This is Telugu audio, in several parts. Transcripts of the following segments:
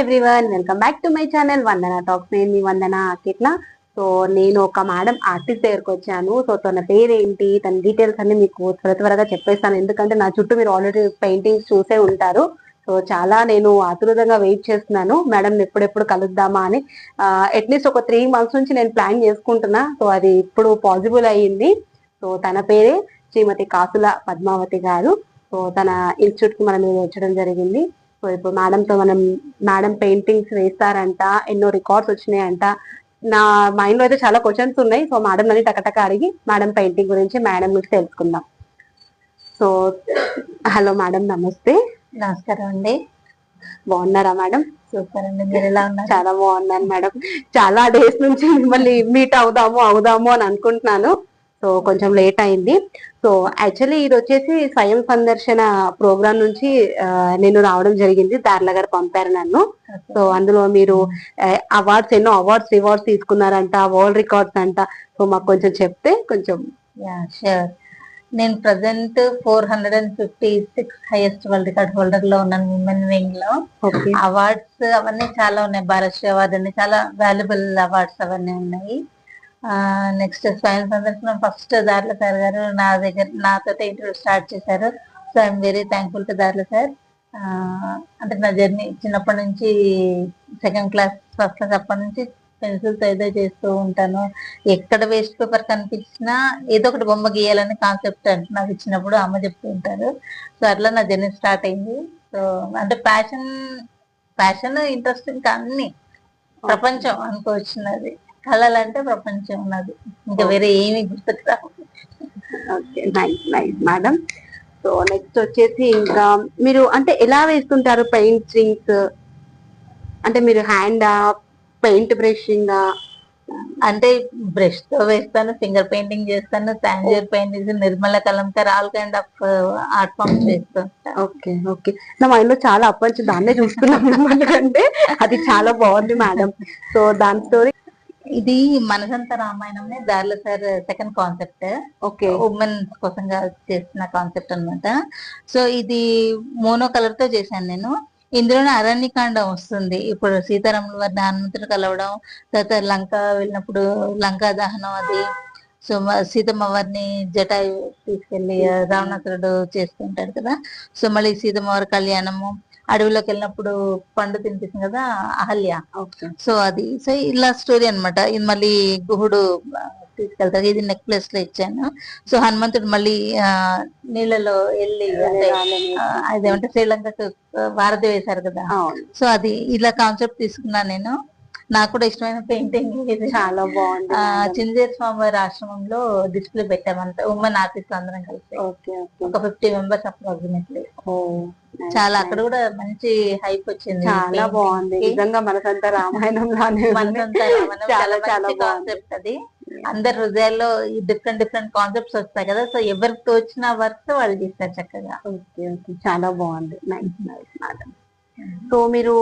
Everyone welcome back to my channel Vandana talks నేను మీ వందన అట్లా సో నేను ఒక మేడం ఆర్టిస్ట్ దగ్గరకు వచ్చాను. సో తన పేరేంటి తన డీటెయిల్స్ అన్ని మీకు త్వర త్వరగా చెప్పేస్తాను. ఎందుకంటే నా చుట్టూ మీరు ఆల్రెడీ పెయింటింగ్స్ చూసే ఉంటారు. సో చాలా నేను ఆతురతంగా వెయిట్ చేస్తున్నాను. మేడం ఎప్పుడెప్పుడు కలుద్దామా అని అట్లీస్ట్ ఒక త్రీ మంత్స్ నుంచి నేను ప్లాన్ చేసుకుంటున్నా. సో అది ఇప్పుడు పాసిబుల్ అయ్యింది. సో తన పేరే శ్రీమతి కాసుల పద్మావతి గారు. సో తన ఇన్స్టిట్యూట్కి మనం వచ్చడం జరిగింది. సో ఇప్పుడు మేడం తో మనం మేడం పెయింటింగ్స్ వేస్తారంట ఎన్నో రికార్డ్స్ వచ్చినాయంట. నా మైండ్లో అయితే చాలా క్వశ్చన్స్ ఉన్నాయి. సో మేడం అని టకటక అడిగి మేడం పెయింటింగ్ గురించి మేడం నుంచి తెలుసుకుందాం. సో హలో మేడం నమస్తే. నమస్కారం అండి. బాగున్నారా మేడం సూపర్ అండి మీరు ఎలా ఉన్నారు? చాలా బాగున్నాను మేడం చాలా డేస్ నుంచి మిమ్మల్ని మీట్ అవుదాము అవుదాము అని అనుకుంటున్నాను. సో కొంచెం లేట్ అయింది. సో యాక్చువల్లీ ఇది వచ్చేసి స్వయం సందర్శన ప్రోగ్రామ్ నుంచి నేను రావడం జరిగింది. దార్ల గారు పంపారు నన్ను. సో అందులో మీరు అవార్డ్స్ ఎన్నో అవార్డ్స్ రివార్డ్స్ తీసుకున్నారంట వరల్డ్ రికార్డ్స్ అంట. సో మాకు కొంచెం చెప్తే కొంచెం నేను present four hundred and fifty six highest world record హోల్డర్లో ఉన్నాను విమెన్ వింగ్లో. అవార్డ్స్ అవన్నీ చాలా ఉన్నాయి. భారత్ అవార్డు అని చాలా వాల్యుబుల్ అవార్డ్స్ అవన్నీ ఉన్నాయి. నెక్స్ట్ స్వయం సందర్శనం ఫస్ట్ దార్ల సార్ గారు నా దగ్గర నాతో ఇంటర్వ్యూ స్టార్ట్ చేశారు. So I'm very thankful to Darla sir. అంటే నా జర్నీ చిన్నప్పటి నుంచి సెకండ్ క్లాస్ ఫస్ట్ క్లాస్ అప్పటి నుంచి పెన్సిల్ ఏదో చేస్తూ ఉంటాను. ఎక్కడ వేస్ట్ పేపర్ కనిపించినా ఏదో ఒకటి బొమ్మ గీయాలని కాన్సెప్ట్ అంటే నాకు ఇచ్చినప్పుడు అమ్మ చెప్తూ ఉంటారు. సో అట్లా నా జర్నీ స్టార్ట్ అయింది. సో అంటే ప్యాషన్ ప్యాషన్ ఇంట్రెస్టింగ్ అన్ని. ప్రపంచం అనుకోవచ్చున్నది కళలంటే ప్రపంచం ఉన్నది. ఇంకా వేరే ఏమీ గుర్తుకు okay nice nice madam. So next వచ్చేసి ఇంకా మీరు అంటే ఎలా వేస్తుంటారు పెయింటింగ్స్ అంటే మీరు హ్యాండ్ పెయింట్ బ్రషింగ్? అంటే బ్రష్తో వేస్తాను ఫింగర్ పెయింటింగ్ చేస్తాను Tanjore painting Nirmal Kalamkari all kind of art forms చేస్తూ ఉంటాను ఓకే ఓకే. నా మైండ్లో చాలా అప్పటి దాన్నే చూస్తున్నాను. ఎందుకంటే అది చాలా బాగుంది మేడం. సో దాని స్టోరీ ఇది మనసంత రామాయణం దారిలో sir second concept okay. Women కోసంగా చేసిన కాన్సెప్ట్ అన్నమాట. సో ఇది మోనో కలర్తో చేశాను నేను. ఇందులోనే అరణ్యకాండం వస్తుంది. ఇప్పుడు సీతారాముల వారిని హనుమంతుడు కలవడం తర్వాత లంక వెళ్ళినప్పుడు లంకా దహనం అది. సో సీతమ్మ వారిని జటాయు తీసుకెళ్ళి రావణాసురుడు చేస్తుంటాడు కదా. సో మళ్ళీ సీతమ్మ వారి కళ్యాణము అడవిలోకి వెళ్ళినప్పుడు పండు తినిపిస్తుంది కదా అహల్య. సో అది సో ఇలా స్టోరీ అన్నమాట. ఇది మళ్ళీ గుహుడు తీసుకెళ్తారు. ఇది నెక్లెస్లో ఇచ్చాను. సో హనుమంతుడు మళ్ళీ నీళ్ళలో వెళ్ళి అంటే అదేమంటే శ్రీలంకకు వారధి వేశారు కదా. సో అది ఇలా కాన్సెప్ట్ తీసుకున్నాను నేను. నాకు కూడా ఇష్టమైన పెయింటింగ్ ఇది చాలా బాగుంది. చింజేర్ స్వామి వారి ఆశ్రమంలో డిస్ప్లే పెట్టామంట ఉమెన్ ఆర్టిస్ట్ అందరం కలిసి. ఒక ఫిఫ్టీ మెంబర్స్ అప్రాక్సిమేట్లీ. చాలా అక్కడ కూడా మంచి హైప్ వచ్చింది. చాలా బాగుంది. నిజంగా మనసంతా రామాయణం లానే. మనసంతా చాలా చాలా కాన్సెప్ట్ అది. అందరి హృదయాల్లో డిఫరెంట్ డిఫరెంట్ కాన్సెప్ట్స్ వస్తాయి కదా. సో ఎవరికి తోచిన వర్క్ వాళ్ళు చేస్తారు చక్కగా. Okay okay. చాలా బాగుంది. నైస్ నైస్ మేడం సో మీరు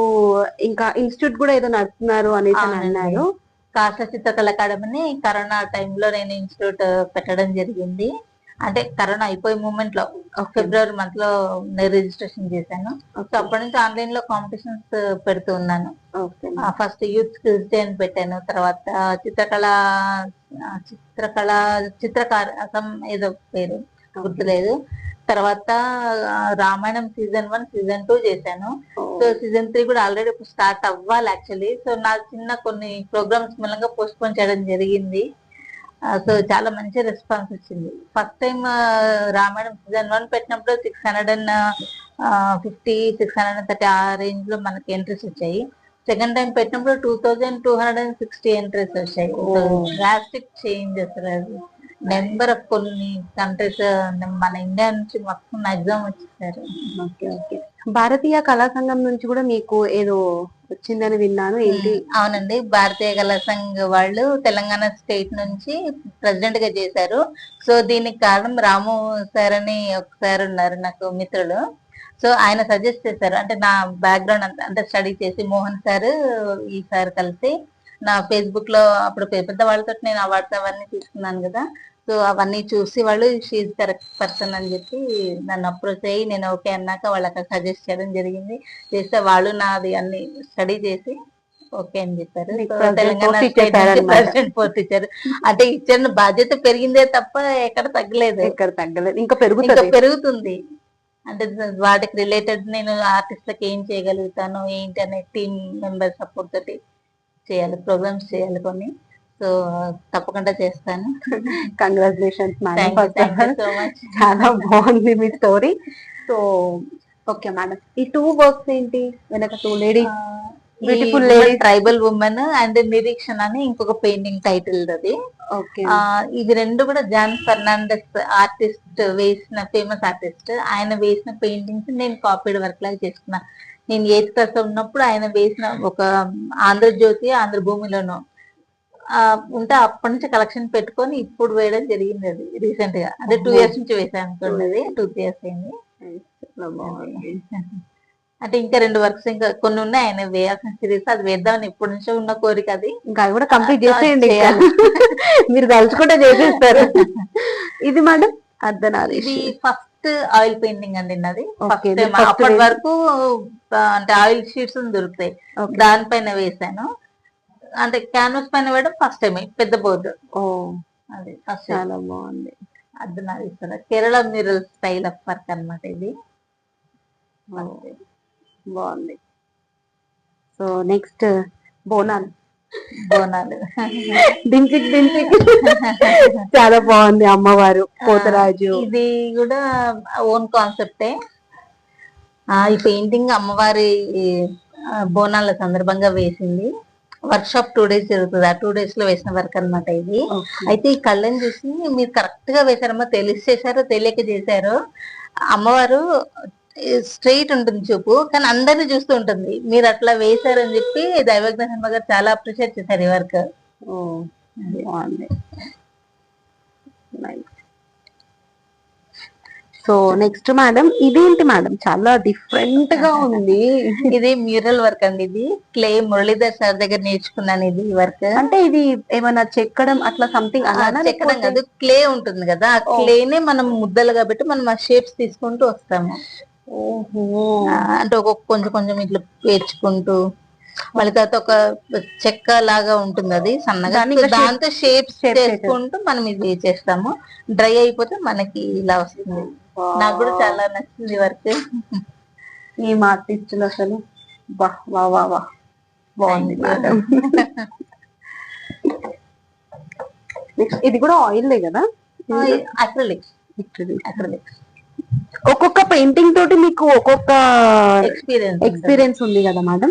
ఇంకా ఇన్స్టిట్యూట్ కూడా ఏదో నడుపుతున్నారు అనేసి. అన్నారు. కాస్త చిత్రకళ అకాడమీని కరోనా టైంలో నేను ఇన్స్టిట్యూట్ పెట్టడం జరిగింది. అంటే కరోనా అయిపోయే మూమెంట్లో ఫిబ్రవరి మంత్లో నేను రిజిస్ట్రేషన్ చేశాను. సో అప్పటి నుంచి ఆన్లైన్లో కాంపిటీషన్స్ పెడుతూ ఉన్నాను. ఫస్ట్ యూత్ స్కిల్స్ డే అని పెట్టాను. తర్వాత చిత్రకళ చిత్రకళ చిత్రకారకం ఏదో పేరు గుర్తులేదు. తర్వాత Ramayanam season one season two చేశాను. సో సీజన్ త్రీ కూడా ఆల్రెడీ స్టార్ట్ అవ్వాలి యాక్చువల్లీ. సో నా చిన్న కొన్ని ప్రోగ్రామ్స్ మూలంగా పోస్ట్ పోన్ చేయడం జరిగింది. సో చాలా మంచి రెస్పాన్స్ వచ్చింది. First time Ramayanam season one పెట్టినప్పుడు six hundred and fifty six hundred and thirty ఆ రేంజ్లో మనకి ఎంట్రీస్ వచ్చాయి. సెకండ్ టైం పెట్టినప్పుడు two thousand two hundred and sixty entries వచ్చాయి. డ్రాస్టిక్ చేంజ్ అసలు నెంబర్ ఆఫ్ కొన్ని కంట్రీస్ మన ఇండియా నుంచి మొత్తం మాక్సిమం వచ్చేసారు. Okay okay. భారతీయ కళా సంఘం నుంచి కూడా మీకు ఏదో వచ్చిందని విన్నాను ఏంటి? అవునండి. భారతీయ కళా సంఘ్ వాళ్ళు తెలంగాణ స్టేట్ నుంచి ప్రెసిడెంట్గా చేశారు. సో దీనికి కారణం రాము సార్ అని ఒక సార్ ఉన్నారు నాకు మిత్రులు. సో ఆయన సజెస్ట్ చేశారు. అంటే నా బ్యాక్గ్రౌండ్ అంతా స్టడీ చేసి మోహన్ సార్ ఈ సార్ కలిసి నా ఫేస్బుక్లో అప్పుడు పెద్ద వాళ్ళతో నేను అవార్డ్స్ అవన్నీ తీసుకున్నాను కదా. సో అవన్నీ చూసి వాళ్ళు షీఈ్ కరెక్ట్ పర్సన్ అని చెప్పి నన్ను అప్రోచ్ అయ్యి నేను ఓకే అన్నాక వాళ్ళకి సజెస్ట్ చేయడం జరిగింది. చేస్తే వాళ్ళు నాది అన్ని స్టడీ చేసి ఓకే అని చెప్పారు. తెలంగాణ post ఇచ్చారు. అంటే ఇచ్చిన బాధ్యత పెరిగిందే తప్ప ఎక్కడ తగ్గలేదు. ఇక్కడ తగ్గలేదు. ఇంకా ఇంకా పెరుగుతుంది. పెరుగుతుంది అంటే వాటికి రిలేటెడ్ నేను ఆర్టిస్ట్లకి ఏం చేయగలుగుతాను? ఏంటి అనే టీమ్ మెంబర్ సపోర్ట్ తోటి చేయాలి ప్రోగ్రామ్స్ చేయాలి కొన్ని. సో తప్పకుండా చేస్తాను. కంగ్రాచులేషన్స్ మేడం సో మచ్ చాలా బాగుంది మీ స్టోరీ సో ఓకే మేడం ఈ టూ వర్క్స్ ఏంటి? వెనక two lady Beautiful ladies. Tribal women and నిరీక్షణ అని ఇంకొక పెయింటింగ్ టైటిల్ అది ఇది రెండు కూడా జాన్ ఫెర్నాండెస్ ఆర్టిస్ట్ వేసిన ఫేమస్ ఆర్టిస్ట్ ఆయన వేసిన పెయింటింగ్స్ నేను కాపీడ్ వర్క్ లాగా చేసుకున్నా. నేను ఎయిత్ క్లాస్లో ఉన్నప్పుడు ఆయన వేసిన ఒక ఆంధ్రజ్యోతి ఆంధ్ర భూమిలోను ఆ, ఉంటే అప్పటి నుంచి కలెక్షన్ పెట్టుకొని ఇప్పుడు వేయడం జరిగింది అది రీసెంట్గా. అంటే టూ ఇయర్స్ నుంచి వేసాను అనుకోండి అది. టూ ఇయర్స్ అయింది. అంటే ఇంకా రెండు వర్క్స్ ఇంకా కొన్ని ఉన్నాయి ఆయన వేయాల్సిన సిరీస్ అది వేద్దామని ఇప్పటి నుంచో ఉన్న కోరిక అది. ఇంకా అవి కూడా కంప్లీట్ చేసేయండి. మీరు తలుచుకుంటే చేసేస్తారు. ఇది మేడం అర్ధనారీష్. ఇది ఫస్ట్ ఆయిల్ పెయింటింగ్ అండి నాది. Okay, ఫస్ట్ అప్పటి వరకు అంటే ఆయిల్ షీట్స్ దొరుకుతాయి. దానిపైన వేసాను. అంటే క్యాన్వాస్ పైన వేయడం ఫస్ట్ టైం పెద్ద బోర్డు. ఓ అది ఫస్ట్ చాలా బాగుంది. అది నాది Kerala mural style of work అన్నమాట ఇది. బాగుంది. So next Bonalu Bonalu. చాలా బాగుంది అమ్మవారు పోతరాజు. ఇది కూడా ఓన్ కాన్సెప్టే. ఈ పెయింటింగ్ అమ్మవారి బోనాల సందర్భంగా వేసింది. వర్క్ షాప్ టూ డేస్ జరుగుతుంది. ఆ టూ డేస్లో వేసిన వర్క్ అన్నమాట ఇది. అయితే ఈ కళ్ళని చూసి మీరు కరెక్ట్గా వేశారమ్మా తెలిసి చేశారో తెలియక చేశారో అమ్మవారు స్ట్రైట్ ఉంటుంది చూపు కానీ అందరిని చూస్తూ ఉంటుంది. మీరు అట్లా వేశారని చెప్పి దైవజ్ఞ శర్మ గారు చాలా అప్రిషియేట్ చేశారు ఈ వర్క్. సో నెక్స్ట్ మేడం ఇదేంటి మేడం చాలా డిఫరెంట్గా ఉంది. ఇది మ్యూరల్ వర్క్ అండి ఇది. క్లే మురళీధర్ సార్ దగ్గర నేర్చుకున్నాను ఇది వర్క్ అంటే ఇది ఏమైనా చెక్కడం అట్లా సంథింగ్ చెక్కడం కాదు క్లే ఉంటుంది కదా. ఆ క్లేనే మనం ముద్దలు కాబట్టి మనం ఆ షేప్స్ తీసుకుంటూ వస్తాము. అంటే ఒక్కొక్క కొంచెం కొంచెం ఇట్లా పేర్చుకుంటూ మళ్ళీ తర్వాత ఒక చెక్క లాగా ఉంటుంది అది సన్నగా. దాంతో షేప్స్ చేసుకుంటూ మనం ఇది చేస్తాము డ్రై అయిపోతే మనకి ఇలా వస్తుంది. నాకు కూడా చాలా నచ్చింది వర్క్. ఏం ఆర్టిస్టులు అసలు. వా వా వా వా. బాగుంది ఇది కూడా ఆయిల్ కదా? అక్రలిక్స్ Actually. ఒక్కొక్క పెయింటింగ్ తోటి మీకు ఒక్కొక్క ఎక్స్పీరియన్స్ ఎక్స్పీరియన్స్ ఉంది కదా మేడం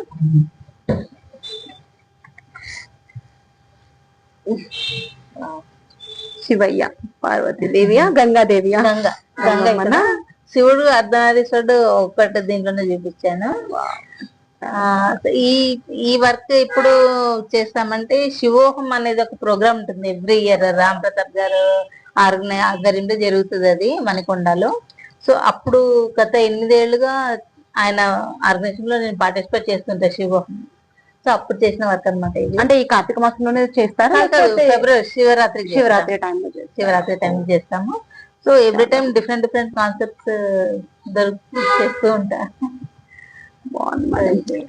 శివయ్య పార్వతీదేవియా గంగాదేవియా? గంగ శివుడు అర్ధనారీశ్వరుడు ఒకటి దీంట్లోనే చూపించాను. ఈ ఈ వర్క్ ఇప్పుడు చేస్తామంటే శివోహం అనేది ఒక ప్రోగ్రామ్ ఉంటుంది. ఎవ్రీ ఇయర్ రామ్ ప్రతాప్ గారు ఆర్గనై ఆధ్వర్యంలో జరుగుతుంది అది మణికొండలో. సో అప్పుడు గత ఎనిమిదేళ్ళుగా ఆయన ఆర్గనైజేషన్లో నేను పార్టిసిపేట్ చేస్తుంటా శివోహం సో అప్పుడు చేసిన వర్క్ అనమాట ఇది. అంటే ఈ కార్తీక మాసంలోనే చేస్తారా? ఫిబ్రవరి శివరాత్రి. శివరాత్రి టైంలో చేస్తారా? శివరాత్రి టైం చేస్తాము. So every time different different concepts దొరికి చేస్తూ ఉంటా. బాగుంది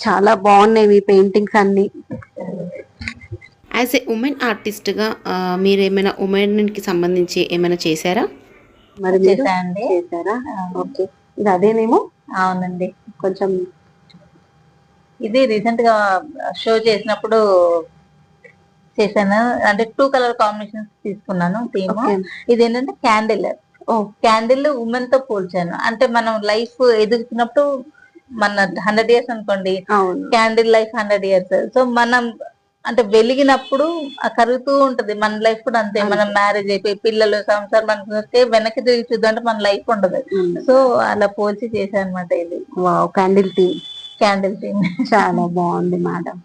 చాలా బాగున్నాయి మీ పెయింటింగ్స్ అన్ని. యాజ్ ఏ ఉమెన్ ఆర్టిస్ట్గా మీరు ఏమైనా ఉమెన్కి సంబంధించి ఏమైనా చేశారా? మరి చేశానండి. చేశారా? ఓకే. ఇది అదేనేమో? అవునండి. కొంచెం ఇది రీసెంట్గా షో చేసినప్పుడు చేశాను. అంటే టూ కలర్ కాంబినేషన్స్ తీసుకున్నాను థీమ్. ఇది ఏంటంటే క్యాండిల్ ఓ. క్యాండిల్ ఉమెన్తో పోల్చాను. అంటే మనం లైఫ్ ఎదుగుతున్నప్పుడు మన హండ్రెడ్ ఇయర్స్ అనుకోండి. Candle life hundred years so మనం అంటే వెలిగినప్పుడు ఆ కరుగుతూ ఉంటది. మన లైఫ్ కూడా అంతే. మనం మ్యారేజ్ అయిపోయి పిల్లలు సంసారం అనుకుంటే వెనక్కి తిరిగి చూద్దాం మన లైఫ్ ఉండదు. సో అలా పోల్చి చేశాను అనమాట ఇది క్యాండిల్ థీమ్ క్యాండిల్ థీమ్ చాలా బాగుంది మేడం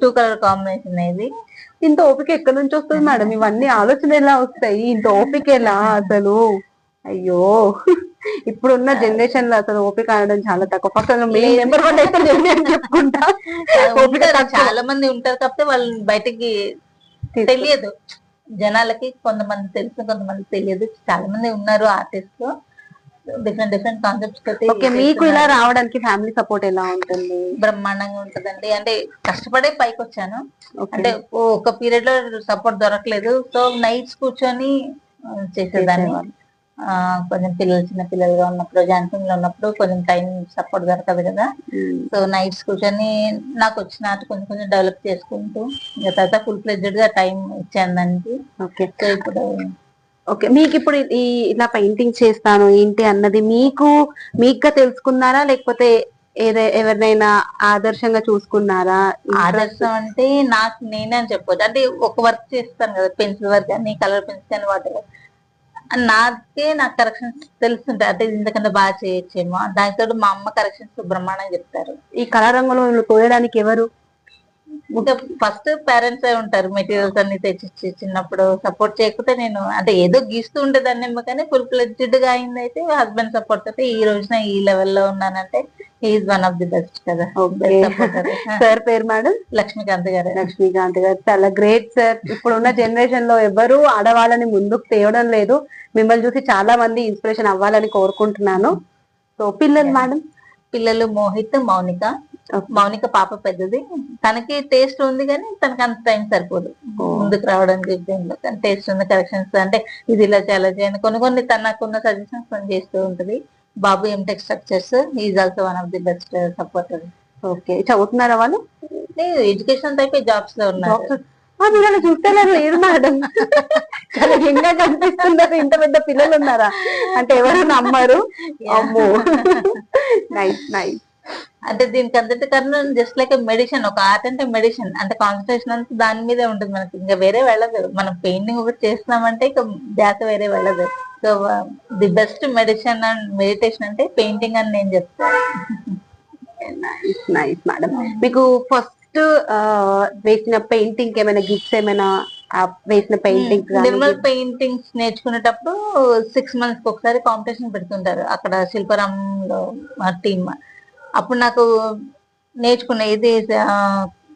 టూ కలర్ కాంబినేషన్ ఇది? ఇంత ఓపిక ఎక్కడి నుంచి వస్తుంది మేడం ఇవన్నీ ఆలోచన ఎలా వస్తాయి? ఇంత ఓపిక ఎలా అసలు? అయ్యో. ఇప్పుడున్న జనరేషన్లో అసలు ఓపిక ఆడడం చాలా తక్కువ. ఫస్ట్ మీ నెంబర్ వన్ అయితే చెప్పుకుంటా. ఓపిక. చాలా మంది ఉంటారు కాకపోతే వాళ్ళు బయటికి తెలియదు. జనాలకి కొంతమంది తెలుసు కొంతమంది తెలియదు. చాలా మంది ఉన్నారు artist different different concepts okay మీకు ఇలా రావడానికి ఫ్యామిలీ సపోర్ట్ ఎలా ఉంటుంది? బ్రహ్మాండంగా ఉంటదండి. అంటే కష్టపడే పైకి వచ్చాను. అంటే ఒక పీరియడ్లో సపోర్ట్ దొరకలేదు. సో నైట్స్ కూర్చొని చేసేదాన్ని. చేసేవాళ్ళు. ఆ, కొంచెం పిల్లలు చిన్న పిల్లలుగా ఉన్నప్పుడు జాన్సింగ్లో ఉన్నప్పుడు కొంచెం టైం సపోర్ట్ దొరకదు కదా. సో నైట్స్ కూర్చొని నాకు వచ్చిన ఆట కొంచెం కొంచెం డెవలప్ చేసుకుంటూ ఇంకా తర్వాత ఫుల్ ఫ్లెడ్జెడ్గా టైం ఇచ్చాను దానికి. ఓకే. సో ఇప్పుడు ఓకే. మీకు ఇప్పుడు ఈ ఇలా పెయింటింగ్ చేస్తాను ఏంటి అన్నది మీకు మీకుగా తెలుసుకున్నారా? లేకపోతే ఏదే ఎవరినైనా ఆదర్శంగా చూసుకున్నారా? ఆదర్శం అంటే నాకు నేనే అని చెప్పొచ్చు. అంటే ఒక వర్క్ చేస్తాను కదా పెన్సిల్ వర్క్ అని కలర్ పెన్సిల్ కానీ వాటర్ నాకే నాకు కరెక్షన్స్ తెలుస్తుంటాయి అంటే ఇంతకన్నా బాగా చేయొచ్చేమో. దానితో మా అమ్మ కరెక్షన్స్ బ్రహ్మాండంగా చెప్తారు. ఈ కళారంగంలో తోయడానికి ఎవరు? ఇంకా ఫస్ట్ పేరెంట్స్ ఉంటారు మెటీరియల్స్ అన్ని తెచ్చి చిన్నప్పుడు సపోర్ట్ చేయకపోతే నేను అంటే ఏదో గీస్తూ ఉండేదాన్ని కానీ ఫుల్ ఫ్లెడ్జెడ్గా అయింది అయితే హస్బెండ్ సపోర్ట్ అయితే ఈ రోజున ఈ లెవెల్లో ఉన్నానంటే is one of the best కదా. సార్ పేరు మేడం? లక్ష్మీకాంత్ గారు. లక్ష్మీకాంత్ గారు. చాలా గ్రేట్ సార్. ఇప్పుడున్న జనరేషన్లో ఎవరు ఆడవాళ్ళని ముందుకు తేవడం లేదు. మిమ్మల్ని చూసి చాలా మంది ఇన్స్పిరేషన్ అవ్వాలని కోరుకుంటున్నాను. సో పిల్లలు మేడం? పిల్లలు మోహిత్ మౌనిక మౌనిక పాప పెద్దది. తనకి టేస్ట్ ఉంది కానీ తనకి అంత టైం సరిపోదు. ముందుకు రావడానికి కానీ టేస్ట్ ఉంది కరెక్షన్స్ అంటే ఇది ఇలా చాలా చేయండి కొన్ని కొన్ని తనకున్న సజెషన్స్ కొన్ని చేస్తూ ఉంటది. బాబు M Tech structures is also one of the best supporter okay చదువుతున్నారా వాళ్ళు? ఎడ్యుకేషన్ టైప్ జాబ్స్లో ఉన్నారు. Jobs- ఆ, మీరు అలా చూస్తే లేదు మేడం చాలా కనిపిస్తున్నారు. ఇంత పెద్ద పిల్లలు ఉన్నారా? అంటే ఎవరు నమ్మరు? అమ్మో. నైస్ నైస్ అంటే దీనికి అంతటి కారణం జస్ట్ లైక్ మెడిసిన్ ఒక ఆర్ట్ అంటే మెడిసిన్ అంటే కాన్సన్ట్రేషన్ అంతా దాని మీదే ఉంటుంది మనకి. ఇంకా వేరే వెళ్ళదు. మనం పెయింటింగ్ ఒకటి చేస్తున్నామంటే ఇక ధ్యాస వేరే వెళ్ళదు. So the best medicine and meditation అంటే పెయింటింగ్ అని నేను చెప్తాను నైస్ నైస్ మేడం మీకు ఫస్ట్ వేసిన పెయింటింగ్ ఏమైనా గిఫ్ట్స్ ఏమైనా వేసిన పెయింటింగ్ నిర్మల్ పెయింటింగ్స్ నేర్చుకునేటప్పుడు సిక్స్ మంత్స్ ఒకసారి కాంపిటీషన్ పెడుతుంటారు. అక్కడ శిల్పరాంలో మా టీమ్ అప్పుడు నాకు నేర్చుకున్న ఇది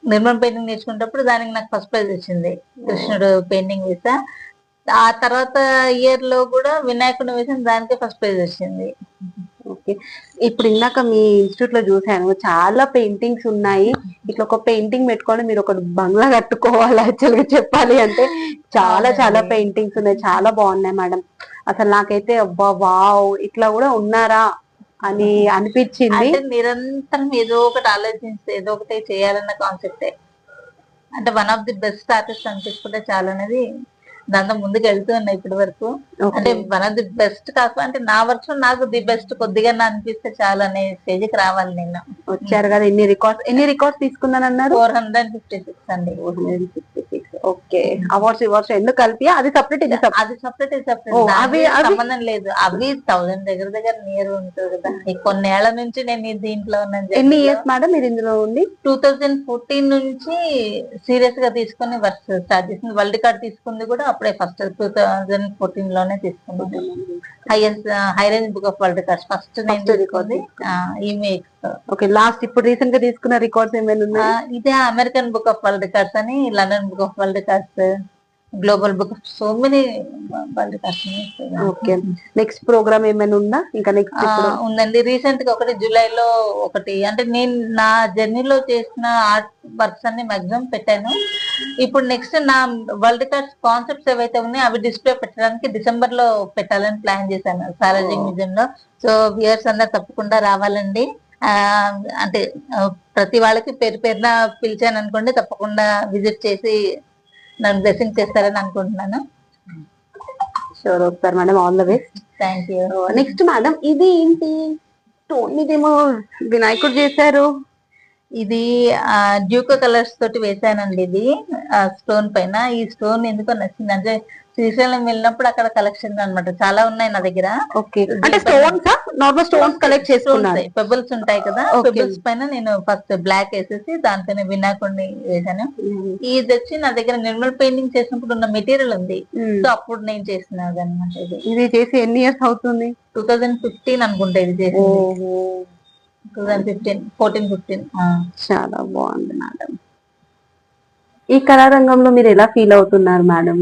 నిర్మల్ పెయింటింగ్ నేర్చుకునేటప్పుడు దానికి నాకు ఫస్ట్ ప్రైజ్ వచ్చింది. కృష్ణుడు పెయింటింగ్ వేసా. ఆ తర్వాత ఇయర్లో కూడా వినాయకుడు వేసిన దానికే ఫస్ట్ ప్రైజ్ వచ్చింది. ఓకే. ఇప్పుడు ఇందాక మీ ఇన్స్టిట్యూట్లో చూసాను చాలా పెయింటింగ్స్ ఉన్నాయి. ఇట్లా ఒక పెయింటింగ్ పెట్టుకొని మీరు ఒక బంగ్లా కట్టుకోవాలి యాక్చువల్గా చెప్పాలి అంటే చాలా చాలా. పెయింటింగ్స్ ఉన్నాయి. చాలా బాగున్నాయి మేడం. అసలు నాకైతే అబ్బా వావ్! ఇట్లా కూడా ఉన్నారా? అని అనిపించింది. అంటే నిరంతరం ఏదో ఒకటి ఆలోచించి ఏదో ఒకటి చేయాలన్న కాన్సెప్టే అంటే one of the best artist అనిపించుకుంటే చాలా అనేది దాంతో ముందుకు వెళ్తూ ఉన్నాయి ఇప్పటి వరకు. అంటే. వన్ ఆఫ్ ది బెస్ట్ కాక అంటే నా వర్క్ నాకు ది బెస్ట్ కొద్దిగా అనిపిస్తే చాలు అనే స్టేజ్కి రావాలి నేను. వచ్చారు కదా ఎన్ని రికార్డ్స్ ఎన్ని రికార్డ్స్ తీసుకున్నానన్నారు ఫోర్ హండ్రెడ్ ఫిఫ్టీ సిక్స్ అండి. ఓకే. అవార్డ్స్ ఇవార్డ్స్ ఎందుకు కలిపి అది సపరేట్ ఇది. అది సపరేట్ ఇది సపరేట్ అవి- సంబంధం లేదు. అవి థౌసండ్ దగ్గర దగ్గర నియర్ ఉంటుంది కదా. ఈ కొన్నేళ్ళ నుంచి నేను దీంట్లో ఎన్ని ఇయర్స్ మేడం మీరు ఇందులో ఉండి? టూ థౌజండ్ ఫోర్టీన్ నుంచి సీరియస్గా తీసుకుని వర్క్ స్టార్ట్ చేసింది. వరల్డ్ కార్డ్ తీసుకుంది కూడా అప్పుడే ఫస్ట్ టూ థౌజండ్ ఫోర్టీన్లోనే తీసుకున్నాను. Highest high range book of world records first నేను ఈమె ఓకే లాస్ట్ ఇప్పుడు రీసెంట్గా తీసుకున్న రికార్డ్స్ ఏమైనా ఉన్నాయి? ఇదే American book of world records అని London book of world records global book so many world okay next program ఏమైనా ఉందా? ఇంకా నెక్స్ట్ ఉందండి. రీసెంట్గా ఒకటి జూలైలో ఒకటి. అంటే నేను నా జర్నీలో చేసిన ఆర్ట్ వర్క్స్ అన్ని మాక్సిమం పెట్టాను. ఇప్పుడు నెక్స్ట్ నా వరల్డ్ కార్డ్స్ కాన్సెప్ట్స్ ఏవైతే ఉన్నాయో అవి డిస్ప్లే పెట్టడానికి డిసెంబర్లో పెట్టాలని ప్లాన్ చేశాను. సాలాజీ Oh. మ్యూజియం లో. సో వ్యూయర్స్ అందరు తప్పకుండా రావాలండి. అంటే ప్రతి వాళ్ళకి పేరు పేరున పిలిచాను అనుకోండి తప్పకుండా విజిట్ చేసి నన్ను బ్లెస్సింగ్ చేస్తారని అనుకుంటున్నాను. షూర్ ఒకసారి madam all the best thank you next madam ఇది ఏంటి? ఇదేమో వినాయకుడు చేశారు. ఇది డ్యూకో కలర్స్ తోటి వేసానండి ఇది. స్టోన్ పైన. ఈ స్టోన్ ఎందుకో నచ్చింది. అంటే శ్రీశైలం వెళ్ళినప్పుడు అక్కడ కలెక్షన్ అన్నమాట. చాలా ఉన్నాయి నా దగ్గర. ఓకే. అంటే స్టోన్స్ నార్మల్ స్టోన్స్ కలెక్ట్ చేసుకున్నారు. పెబుల్స్ ఉంటాయి కదా. పెబుల్స్ పైన నేను ఫస్ట్ బ్లాక్ వేసేసి దాంతోనే వినాయకుడిని వేసాను. ఇది వచ్చి నా దగ్గర నిర్మల్ పెయింటింగ్ చేసినప్పుడు ఉన్న మెటీరియల్ ఉంది. సో అప్పుడు నేను అనమాట ఇది. ఇది చేసి ఎన్ని ఇయర్స్ అవుతుంది? టూ థౌజండ్ ఫిఫ్టీన్ అనుకుంటా ఇది ఓహో. Two thousand fifteen fourteen fifteen చాలా బాగుంది మేడం ఈ కళారంగంలో మీరు ఎలా ఫీల్ అవుతున్నారు మేడం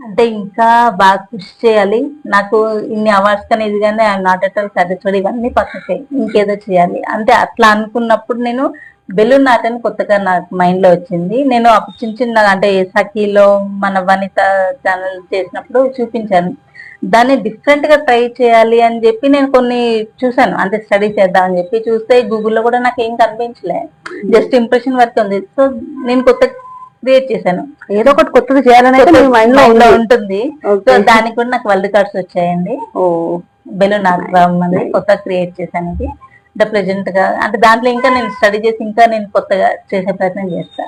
అంటే ఇంకా బాగా కృషి చేయాలి. నాకు ఇన్ని అవార్డ్స్ కానీ ఇది కానీ నాట్ అట్ ఆల్ సాటిస్ఫైడ్ ఇవన్నీ పక్కకే ఇంకేదో చేయాలి. అంటే అట్లా అనుకున్నప్పుడు నేను బెలూన్ ఆర్ట్ అని కొత్తగా నాకు మైండ్లో వచ్చింది. నేను అప్పుడు చిన్న చిన్న అంటే సఖీలో మన వనిత ఛానల్ చేసినప్పుడు చూపించాను. దాన్ని డిఫరెంట్గా ట్రై చేయాలి అని చెప్పి నేను కొన్ని చూసాను అంటే స్టడీ చేద్దాం అని చెప్పి చూస్తే గూగుల్లో కూడా నాకు ఏం కనిపించలే. జస్ట్ ఇంప్రెషన్ వర్క్ ఉంది. సో నేను కొత్త క్రియేట్ చేశాను. ఏదో ఒకటి కొత్తది చేయాలని మైండ్లో ఉంటుంది. దానికి కూడా నాకు వరల్డ్ కార్డ్స్ వచ్చాయండి. ఓ. బెలూన్ ఆర్ట్ అనేది కొత్త క్రియేట్ చేశాను ఇది. అంటే ప్రెజెంట్గా. అంటే దాంట్లో ఇంకా నేను స్టడీ చేసి ఇంకా నేను కొత్తగా చేసే ప్రయత్నం చేస్తా.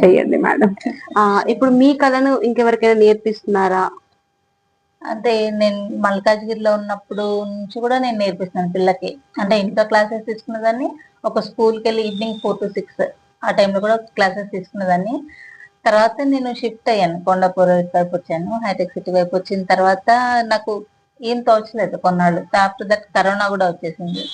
చెయ్యండి మేడం ఇప్పుడు మీ కళను ఇంకెవరికైనా నేర్పిస్తున్నారా? అంటే నేను మల్కాజ్గిరిలో ఉన్నప్పుడు నుంచి కూడా నేను నేర్పిస్తున్నాను పిల్లకి. అంటే ఇంట్లో క్లాసెస్ తీసుకున్నదాన్ని ఒక స్కూల్కి వెళ్ళి ఈవినింగ్ ఫోర్ టు సిక్స్ ఆ టైంలో కూడా క్లాసెస్ తీసుకున్నదాన్ని. తర్వాత నేను షిఫ్ట్ అయ్యాను. కొండాపూర్ వైపు వచ్చాను. హైటెక్ సిటీ వైపు వచ్చిన తర్వాత నాకు ఏం తోచలేదు కొన్నాళ్ళు. ఆఫ్టర్ దట్ కరోనా కూడా వచ్చేసింది.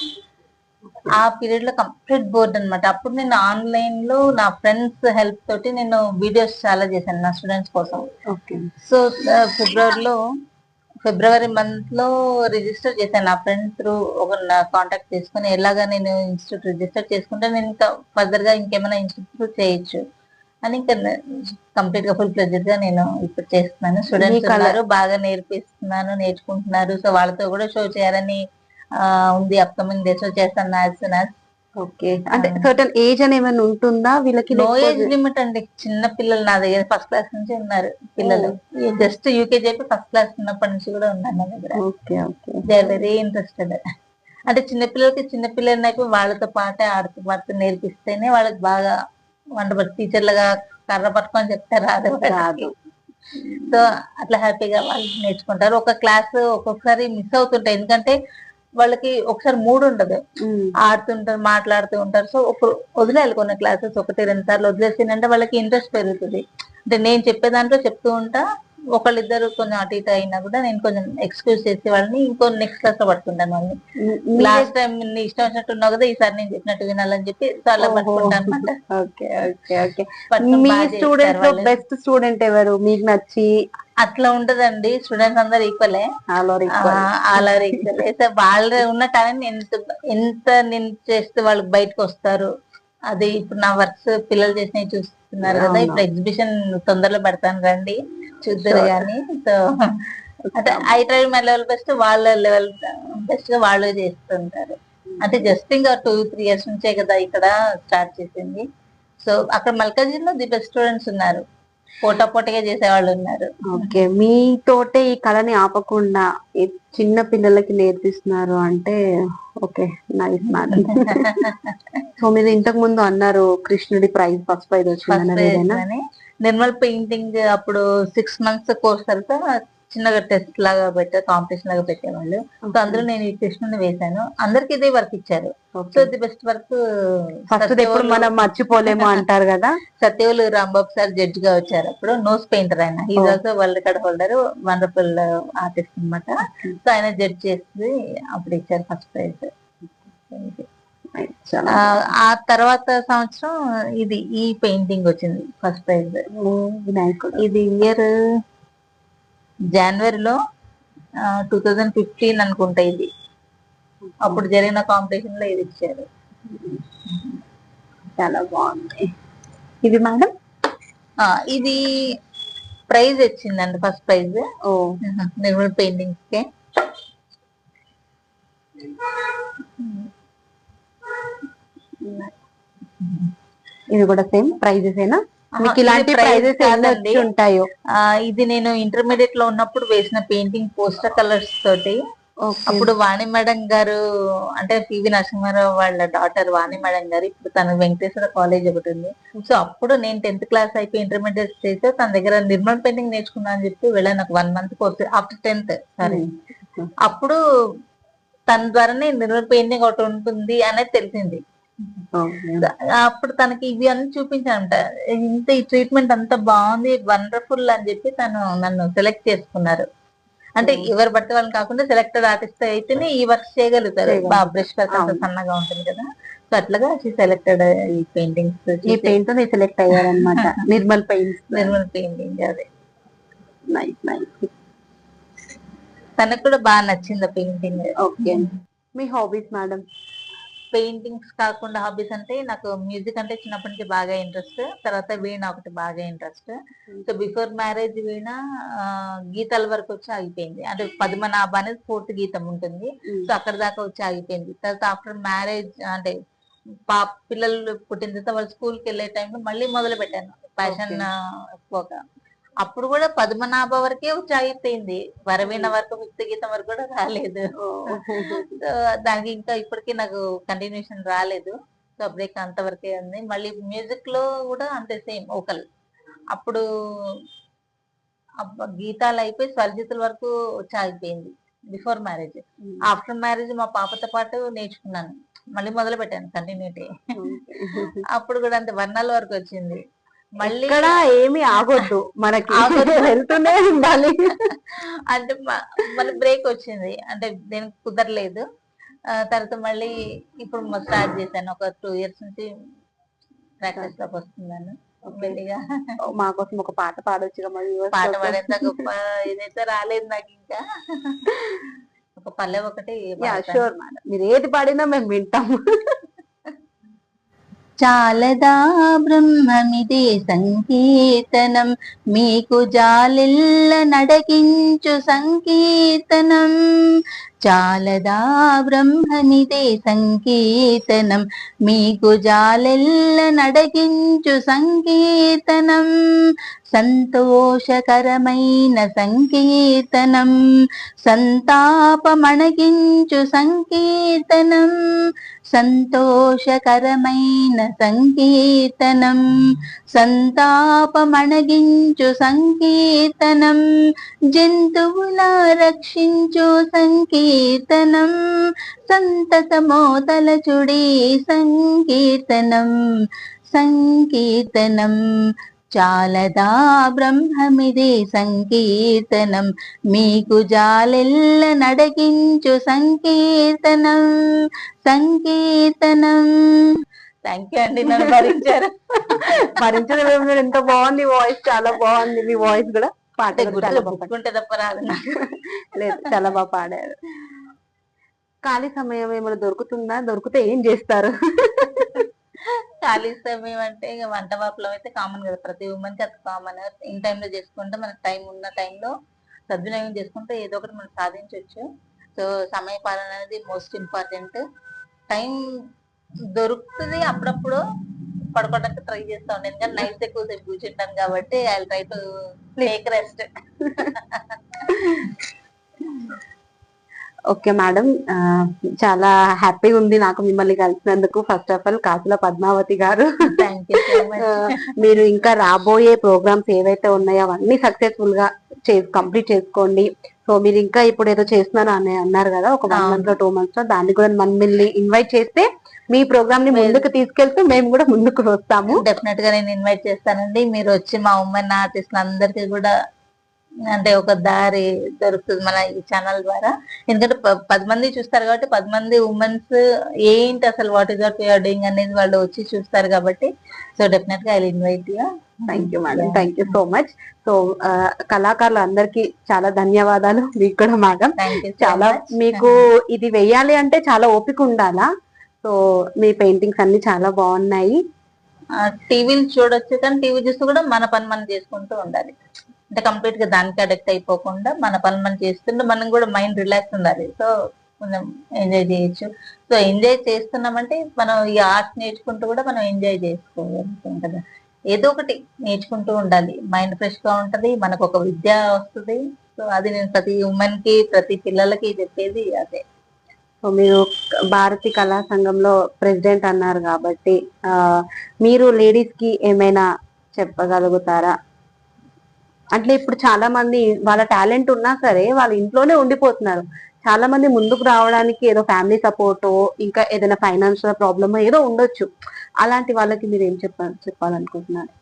ఆ పీరియడ్లో కంప్లీట్ బోర్డ్ అన్నమాట. అప్పుడు నేను ఆన్లైన్లో నా ఫ్రెండ్స్ హెల్ప్ తోటి నేను వీడియోస్ చాలా చేశాను నా స్టూడెంట్స్ కోసం. ఓకే సో ఫిబ్రవరిలో ఫిబ్రవరి మంత్లో రిజిస్టర్ చేశాను. నా ఫ్రెండ్ త్రూ ఒక కాంటాక్ట్ తీసుకుని ఎలాగా నేను ఇన్స్టిట్యూట్ రిజిస్టర్ చేసుకుంటే నేను ఇంకా ఫర్దర్గా ఇంకేమైనా ఇన్స్టిట్యూట్ చేయొచ్చు అని ఇంకా కంప్లీట్గా ఫుల్ ప్లెజర్గా నేను ఇప్పుడు చేస్తున్నాను. స్టూడెంట్స్ ఉన్నారు బాగా నేర్పిస్తున్నాను నేర్చుకుంటున్నారు. సో వాళ్ళతో కూడా షో చేయాలని ఉంది అప్కమింగ్ డేస్లో చేస్తాను యాజ్ సూన్ యాజ్ ఓకే. అంటే సర్టన్ ఏజ్ అని ఏమైనా ఉంటుందా వీళ్ళకి నో ఏజ్ లిమిట్ అండి. చిన్న పిల్లలు నా దగ్గర ఫస్ట్ క్లాస్ నుంచి ఉన్నారు పిల్లలు. జస్ట్ యూకే చెప్పి ఫస్ట్ క్లాస్ ఉన్నప్పటి నుంచి కూడా ఉన్నారు నా దగ్గర. Okay okay. They are very interested అంటే చిన్న పిల్లలకి చిన్న పిల్లలు అయిపోయి వాళ్ళతో పాటే ఆడుతూ పాడుతూ నేర్పిస్తేనే వాళ్ళకి బాగా వంట టీచర్లుగా కర్ర పట్టుకొని చెప్తారు రాదు. రాదు. సో అట్లా హ్యాపీగా వాళ్ళు నేర్చుకుంటారు. ఒక క్లాస్ ఒక్కొక్కసారి మిస్ అవుతుంటాయి. ఎందుకంటే వాళ్ళకి ఒకసారి మూడు ఉండదు. ఆడుతుంటారు మాట్లాడుతూ ఉంటారు. సో ఒక వదిలేయాలి కొన్ని క్లాసెస్ ఒకటి రెండు సార్లు వదిలేసిందంటే వాళ్ళకి ఇంట్రెస్ట్ పెరుగుతుంది. అంటే నేను చెప్పే దాంట్లో చెప్తూ ఉంటా ఒకళ్ళిద్దరు కొంచెం అటు ఇటు అయినా కూడా నేను కొంచెం ఎక్స్క్యూజ్ చేసి వాళ్ళని ఇంకో నెక్స్ట్ క్లాస్లో పట్టుకుంటాను వాళ్ళని లాస్ట్ టైం నీ ఇష్టం వచ్చినట్టు ఉన్నావు కదా ఈసారి నేను చెప్పినట్టు వినాలని చెప్పి చాలా. పట్టుకుంటాను అనమాట ఓకే ఓకే ఓకే. మీ స్టూడెంట్లో బెస్ట్ స్టూడెంట్ ఎవరు? మీకు నచ్చి అట్లా ఉంటదండి. స్టూడెంట్స్ అందరు ఈక్వలే ఆల్ ఆర్ అలా ఈక్వల్ వాళ్ళు ఉన్న టాలెంట్ ఎంత ఎంత నేను చేస్తే వాళ్ళు బయటకు వస్తారు. అది ఇప్పుడు నా వర్క్స్ పిల్లలు చేసినవి చూస్తున్నారు కదా. ఇప్పుడు ఎగ్జిబిషన్ తొందరలో పెడతాను రండి. చూద్దరు. కానీ సో అంటే I try my level best వాళ్ళ లెవెల్ బెస్ట్గా వాళ్ళు చేస్తుంటారు. అంటే జస్ట్ ఇంకా టూ త్రీ ఇయర్స్ నుంచే కదా ఇక్కడ స్టార్ట్ చేసింది. సో అక్కడ మల్కాజిలో ది బెస్ట్ స్టూడెంట్స్ ఉన్నారు. పోటా పోటీగా చేసే వాళ్ళు ఉన్నారు. ఓకే. మీతోటే ఈ కళని ఆపకుండా చిన్న పిల్లలకి నేర్పిస్తున్నారు అంటే ఓకే నైస్ మేడం సో మీరు ఇంతకు ముందు అన్నారు కృష్ణుడి ప్రైజ్ ఫస్ట్ ప్రైజ్ వచ్చింది నిర్మల్ పెయింటింగ్ అప్పుడు సిక్స్ మంత్స్ కోర్స్ తర్వాత చిన్నగా టెస్ట్ లాగా పెట్టే కాంపిటీషన్ లాగా పెట్టేవాళ్ళు. సో అందులో నేను ఈ కృష్ణుని వేశాను. అందరికి ఇదే వర్క్ ఇచ్చారు. So the best work first ఎప్పుడు మనం మర్చిపోలేము అంటారు కదా? సత్యవులు రాంబాబు సార్ జడ్జ్గా వచ్చారు అప్పుడు. నోస్ పెయింటర్ ఆయన. ఈ. Also world record holder wonderful artist అన్నమాట. సో ఆయన జడ్జ్ చేసి అప్పుడు ఇచ్చారు ఫస్ట్ ప్రైజ్ ఆ తర్వాత సంవత్సరం ఇది ఈ పెయింటింగ్ వచ్చింది ఫస్ట్ ప్రైజ్ ఇది ఇయర్ జనవరిలో టూ థౌజండ్ ఫిఫ్టీన్ అనుకుంటా ఇది. అప్పుడు జరిగిన కాంపిటీషన్లో ఇది ఇచ్చారు. చాలా బాగుంది. ఇది మేడం? ఇది ప్రైజ్ వచ్చిందండి ఫస్ట్ ప్రైజ్. ఓ. నిర్మల్ పెయింటింగ్స్కి. ఇది కూడా సేమ్ ప్రైజెస్ ఏనా? మీకు ఇలాంటి ప్రైజెస్ ఉంటాయో? ఇది నేను ఇంటర్మీడియట్లో ఉన్నప్పుడు వేసిన పెయింటింగ్ పోస్టర్ కలర్స్ తోటి. అప్పుడు వాణి మేడం గారు అంటే పివి నరసింహారావు వాళ్ళ డాటర్ వాణి మేడం గారు ఇప్పుడు తన వెంకటేశ్వర కాలేజ్ ఒకటి ఉంది. సో అప్పుడు నేను టెన్త్ క్లాస్ అయిపోయి ఇంటర్మీడియట్ చేస్తే తన దగ్గర నిర్మల్ పెయింటింగ్ నేర్చుకున్నా అని చెప్పి వెళ్ళాను ఒక one month course after tenth sorry అప్పుడు తన ద్వారానే నిర్మల్ పెయింటింగ్ ఒకటి ఉంటుంది అనేది తెలిసింది. అప్పుడు తనకి ఇవి అన్ని చూపించానంట ఇంత ఈ ట్రీట్మెంట్ అంత బాగుంది వండర్ఫుల్ అని చెప్పి తను నన్ను సెలెక్ట్ చేసుకున్నారు. అంటే ఎవరు పడితే వాళ్ళని కాకుండా సెలెక్టెడ్ ఆర్టిస్ట్ అయితేనే ఈ వర్క్ చేయగలుగుతారు. బ్రష్ వర్క్ అంత. సన్నగా ఉంటుంది కదా. సో అట్లాగా సెలెక్టెడ్ ఈ పెయింటింగ్స్ ఈ పెయింట్ సెలెక్ట్ అయ్యారనమాట నిర్మల్ పెయింట్స్ నిర్మల్ పెయింటింగ్ అదే. నైస్ నైస్ తనకు కూడా బాగా నచ్చింది పెయింటింగ్ ఓకే మీ హాబీస్ మేడం పెయింటింగ్స్ కాకుండా హాబీస్ అంటే నాకు మ్యూజిక్ అంటే చిన్నప్పటి నుంచి బాగా ఇంట్రెస్ట్. తర్వాత వీణ ఒకటి బాగా interest. So before marriage veena గీతాల వరకు వచ్చి ఆగిపోయింది. అంటే పద్మనాభ అనేది పూర్తి గీతం ఉంటుంది. సో అక్కడ దాకా వచ్చి ఆగిపోయింది. తర్వాత ఆఫ్టర్ మ్యారేజ్ అంటే పా పిల్లలు పుట్టిన తర్వాత వాళ్ళు స్కూల్కి వెళ్ళే టైంలో మళ్ళీ మొదలు పెట్టాను ఫ్యాషన్ ఎక్కువగా అప్పుడు కూడా పద్మనాభ వరకే వచ్చి ఆగిపోయింది వరవీణ వరకు ముక్తి గీతం వరకు కూడా రాలేదు. దానికి ఇంకా ఇప్పటికీ నాకు కంటిన్యూషన్ రాలేదు. సో బ్రేక్ అంతవరకే ఉంది. మళ్ళీ మ్యూజిక్లో కూడా అంతే సేమ్ ఓకల్ అప్పుడు గీతాలు అయిపోయి స్వరజితుల వరకు వచ్చి ఆగిపోయింది బిఫోర్ మ్యారేజ్ ఆఫ్టర్ మ్యారేజ్ మా పాపతో పాటు నేర్చుకున్నాను. మళ్ళీ మొదలు పెట్టాను కంటిన్యూటీ అప్పుడు కూడా అంతే వర్ణాల వరకు వచ్చింది. మళ్ళీ ఇక్కడ ఏమి ఆగొద్దు మనకి. వెళ్తూనే ఉండాలి. అంటే మ- మళ్ళీ బ్రేక్ వచ్చింది. అంటే దీనికి కుదరలేదు. తర్వాత మళ్ళీ ఇప్పుడు స్టార్ట్ చేశాను. ఒక టూ ఇయర్స్ నుంచి ప్రాక్టీస్లోకి వస్తున్నాను. మా కోసం ఒక పాట పాడొచ్చు పాట. పాడేంత గొప్ప ఇదైతే రాలేదు నాకు ఇంకా. ఒక పల్లె ఒకటి. Sure madam. మీరు ఏది పాడినా మేము వింటాము. చాలదా బ్రహ్మమిదే సంకీర్తనం. మీకు జాలిల్ల నడకించు సంకీర్తనం. చాలదా బ్రహ్మనిదే సంకీర్తనం. మీకు జాలిల్ల నడగించు సంకీర్తనం. సంతోషకరమైన సంకీర్తనం సంతాపమణగించు సంకీర్తనం సంతోషకరమైన సంకీర్తనం సంతాపమణగించు సంకీర్తనం జంతువుల రక్షించు సంకీర్తనం సంతతమోతలచుడి సంకీర్తనం సంకీర్తనం. చాలదా బ్రహ్మమిదే సంకీర్తనం. మీకు జాలెల్ల నడగించు సంకీర్తనం. సంకీర్తనం. థ్యాంక్ యూ అండి నన్ను భరించారు. భరించడం ఎంత బాగుంది వాయిస్ చాలా బాగుంది మీ వాయిస్ కూడా. పాట పుట్టుకుంటే తప్ప రాదు లేదు చాలా బాగా పాడారు. ఖాళీ సమయం ఏమైనా దొరుకుతుందా? దొరికితే ఏం చేస్తారు? ఖాళీ సమయం అంటే ఇక వంట వాపులం అయితే కామన్ కదా. ప్రతి ఉమెన్కి అది కామన్ ఇన్ టైంలో చేసుకుంటే మనకు టైం ఉన్న టైంలో సద్వినియోగం చేసుకుంటే ఏదో ఒకటి మనం సాధించవచ్చు సో సమయ పాలన అనేది మోస్ట్ ఇంపార్టెంట్ టైం దొరుకుతుంది అప్పుడప్పుడు. పడుకోవడానికి ట్రై చేస్తా ఉంటాను ఎందుకంటే నైట్ ఎక్కువ సేపు కూర్చుంటాను కాబట్టి I try to take rest okay madam. చాలా హ్యాపీగా ఉంది నాకు మిమ్మల్ని కలిసినందుకు. ఫస్ట్ ఆఫ్ ఆల్ కాసుల పద్మావతి గారు. మీరు ఇంకా రాబోయే ప్రోగ్రామ్స్ ఏవైతే ఉన్నాయో అవన్నీ సక్సెస్ఫుల్గా కంప్లీట్ చేసుకోండి. సో మీరు ఇంకా ఇప్పుడు ఏదో చేస్తున్నారు అని అన్నారు కదా ఒక వన్. మంత్లో టూ మంత్స్లో దాన్ని కూడా మమ్మల్ని ఇన్వైట్ చేస్తే మీ ప్రోగ్రామ్ని ముందుకు తీసుకెళ్తూ మేము కూడా ముందుకు వస్తాము. డెఫినెట్గా నేను ఇన్వైట్ చేస్తానండి. మీరు వచ్చి మా ఉమెన్ ఆర్టిస్ట్ అందరికి కూడా అంటే ఒక దారి దొరుకుతుంది మన ఈ ఛానల్ ద్వారా. ఎందుకంటే పది మంది చూస్తారు కాబట్టి పది మంది ఉమెన్స్ ఏంటి అసలు what is what you're doing అనేది వాళ్ళు వచ్చి చూస్తారు కాబట్టి సో డెఫినెట్గా I invite thank you madam thank you so much so కళాకారులు అందరికి చాలా ధన్యవాదాలు మీకు కూడా మేడం యూ చాలా మీకు ఇది వెయ్యాలి అంటే చాలా ఓపిక ఉండాలా? సో మీ పెయింటింగ్స్ అన్ని చాలా బాగున్నాయి. టీవీలు చూడొచ్చు కానీ టీవీ చూస్తూ కూడా మన పని మనం చేసుకుంటూ ఉండాలి. అంటే కంప్లీట్గా దానికి అడిక్ట్ అయిపోకుండా మన పని మనం చేస్తుంటే మనం కూడా మైండ్ రిలాక్స్ ఉండాలి. సో కొంచెం ఎంజాయ్ చేయొచ్చు. సో ఎంజాయ్ చేస్తున్నామంటే మనం ఈ ఆర్ట్స్ నేర్చుకుంటూ కూడా మనం ఎంజాయ్ చేసుకోగలుగుతాం కదా. ఏదో ఒకటి నేర్చుకుంటూ ఉండాలి. మైండ్ ఫ్రెష్గా ఉంటది మనకు ఒక విద్య వస్తుంది. సో అది నేను ప్రతి ఉమెన్కి ప్రతి పిల్లలకి చెప్పేది అదే. సో మీరు భారతీయ కళా సంఘంలో ప్రెసిడెంట్ అన్నారు కాబట్టి మీరు లేడీస్కి ఏమైనా చెప్పగలుగుతారా? అంటే ఇప్పుడు చాలా మంది వాళ్ళ టాలెంట్ ఉన్నా సరే వాళ్ళ ఇంట్లోనే ఉండిపోతున్నారు. చాలా మంది ముందుకు రావడానికి ఏదో ఫ్యామిలీ సపోర్ట్ ఇంకా ఏదైనా ఫైనాన్షియల్ ప్రాబ్లమ్ ఏదో ఉండొచ్చు. అలాంటి వాళ్ళకి మీరు ఏం చెప్పాలి చెప్పాలనుకుంటున్నారు?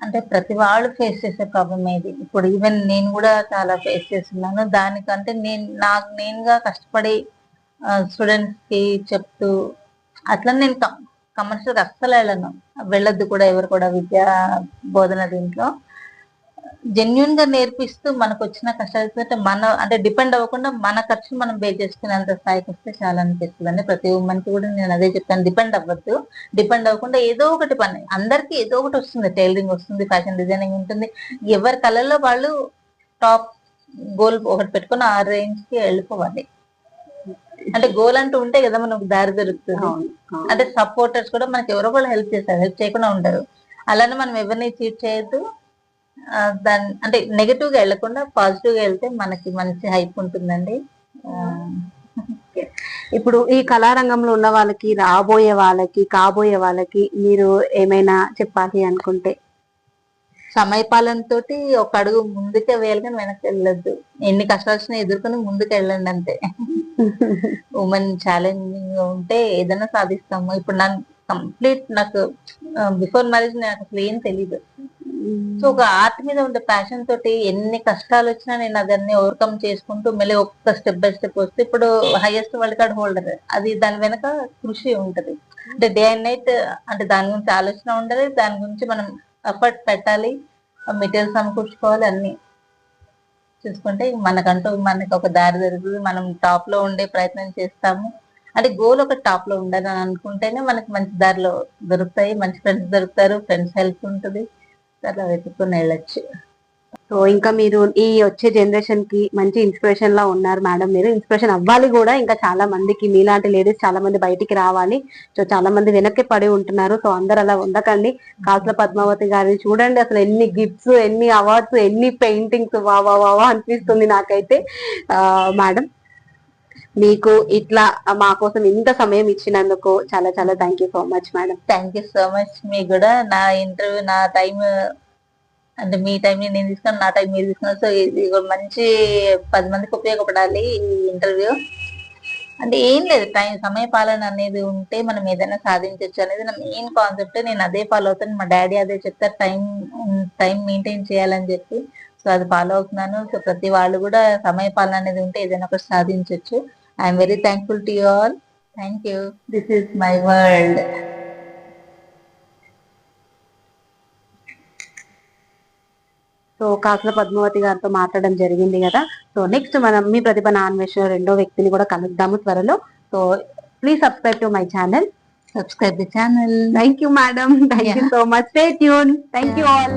అంటే ప్రతి వాళ్ళు ఫేస్ చేసే ప్రాబ్లం ఇది ఇప్పుడు ఈవెన్ నేను కూడా చాలా ఫేస్ చేస్తున్నాను. దానికంటే నేను నాకు నేనుగా కష్టపడి స్టూడెంట్స్కి చెప్తూ అట్లా నేను కమర్షియల్ అస్సలు వెళ్ళను. వెళ్ళొద్దు కూడా ఎవరు కూడా విద్యా బోధన దీంట్లో. జెన్యున్గా నేర్పిస్తూ మనకు వచ్చిన కష్టాలు మన అంటే డిపెండ్ అవ్వకుండా మన ఖర్చు మనం బే చేసుకునేంత స్థాయికి వస్తే చాలా అనిపిస్తుంది. అండి ప్రతి ఉమ్మన్కి కూడా నేను అదే చెప్తాను డిపెండ్ అవ్వద్దు. డిపెండ్ అవ్వకుండా ఏదో ఒకటి పని అందరికీ ఏదో ఒకటి వస్తుంది. టైలరింగ్ వస్తుంది ఫ్యాషన్ డిజైనింగ్ ఉంటుంది. ఎవరి కళల్లో వాళ్ళు టాప్ గోల్ ఒకటి పెట్టుకుని ఆ రేంజ్కి వెళ్ళిపోవాలి. అంటే గోల్ అంటూ ఉంటే కదా మనకు దారి దొరుకుతుంది. అంటే సపోర్టర్స్ కూడా మనకి ఎవరో ఒకళ్ళు హెల్ప్ చేస్తారు హెల్ప్ చేయకుండా ఉండరు. అలానే మనం ఎవరిని చీట్ చేయొద్దు. దాని అంటే నెగటివ్గా వెళ్ళకుండా పాజిటివ్గా వెళ్తే మనకి మంచి హైప్ ఉంటుందండి. ఇప్పుడు ఈ కళారంగంలో ఉన్న వాళ్ళకి రాబోయే వాళ్ళకి కాబోయే వాళ్ళకి మీరు ఏమైనా చెప్పాలి అనుకుంటే? సమయపాలనతో ఒక అడుగు ముందుకే వేయాలి కానీ వెనక్కి వెళ్ళొద్దు. ఎన్ని కష్టాలు వచ్చినా ఎదుర్కొని ముందుకు వెళ్ళండి అంతే. ఉమెన్ ఛాలెంజింగ్ ఉంటే ఏదైనా సాధిస్తాము. ఇప్పుడు నాకు కంప్లీట్ నాకు బిఫోర్ మ్యారేజ్ నాకు అసలు ఏం తెలియదు సో ఒక ఆర్ట్ మీద ఉండే ప్యాషన్ తోటి ఎన్ని కష్టాలు వచ్చినా నేను అదన్నీ ఓవర్కమ్ చేసుకుంటూ మళ్ళీ ఒక్క స్టెప్ బై స్టెప్ వస్తే ఇప్పుడు హైయెస్ట్ వరల్డ్ కార్డ్ హోల్డర్ అది దాని వెనక కృషి ఉంటది. అంటే డే అండ్ నైట్ అంటే దాని గురించి ఆలోచన ఉండాలి దాని గురించి మనం ఎఫర్ట్ పెట్టాలి మెటీరియల్స్ సమకూర్చుకోవాలి అన్ని చూసుకుంటే మనకంటూ మనకు ఒక దారి జరుగుతుంది మనం టాప్లో ఉండే ప్రయత్నం చేస్తాము. అంటే గోల్ ఒక టాప్లో ఉండాలని అనుకుంటేనే మనకి మంచి దారిలో దొరుకుతాయి మంచి ఫ్రెండ్స్ దొరుకుతారు ఫ్రెండ్స్ హెల్ప్ ఉంటుంది. అట్లా వెతుక్కుని వెళ్ళొచ్చు. సో ఇంకా మీరు ఈ వచ్చే జనరేషన్కి మంచి ఇన్స్పిరేషన్ లా ఉన్నారు మేడం మీరు ఇన్స్పిరేషన్ అవ్వాలి కూడా ఇంకా చాలా మందికి మీలాంటి లేడీస్ చాలా మంది బయటికి రావాలి. సో చాలా మంది వెనక్కి పడి ఉంటున్నారు. సో అందరు అలా ఉండకండి. కాసుల పద్మావతి గారిని చూడండి. అసలు ఎన్ని గిఫ్ట్స్ ఎన్ని అవార్డ్స్ ఎన్ని పెయింటింగ్స్ వా వా వా వా అనిపిస్తుంది నాకైతే. ఆ, మేడం మీకు ఇట్లా మా కోసం ఇంత సమయం ఇచ్చినందుకు చాలా చాలా thank you so much madam thank you so much మీకు కూడా నా ఇంటర్వ్యూ నా టైం అంటే మీ టైం నేను తీసుకున్నాను నా టైం మీరు తీసుకున్నారు. సో ఇది మంచి పది మందికి ఉపయోగపడాలి ఈ ఇంటర్వ్యూ అంటే ఏం లేదు టైం సమయ పాలన అనేది ఉంటే మనం ఏదైనా సాధించవచ్చు అనేది నా మెయిన్ కాన్సెప్ట్ నేను అదే ఫాలో అవుతాను. మా డాడీ అదే చెప్తారు టైం టైం మెయింటైన్ చేయాలని చెప్పి. సో అది ఫాలో అవుతున్నాను. సో ప్రతి వాళ్ళు కూడా సమయ పాలన అనేది ఉంటే ఏదైనా ఒకటి సాధించవచ్చు I'm very thankful to you all thank you this is my world so Kasula Padmavathi గారితో మాట్లాడడం జరిగింది కదా. సో నెక్స్ట్ మనం మీ ప్రతిభ నాన్వేషణ రెండో వ్యక్తిని కూడా కలుద్దాము త్వరలో. So please subscribe to my channel subscribe the channel. Thank you madam thank you so much stay tune thank you all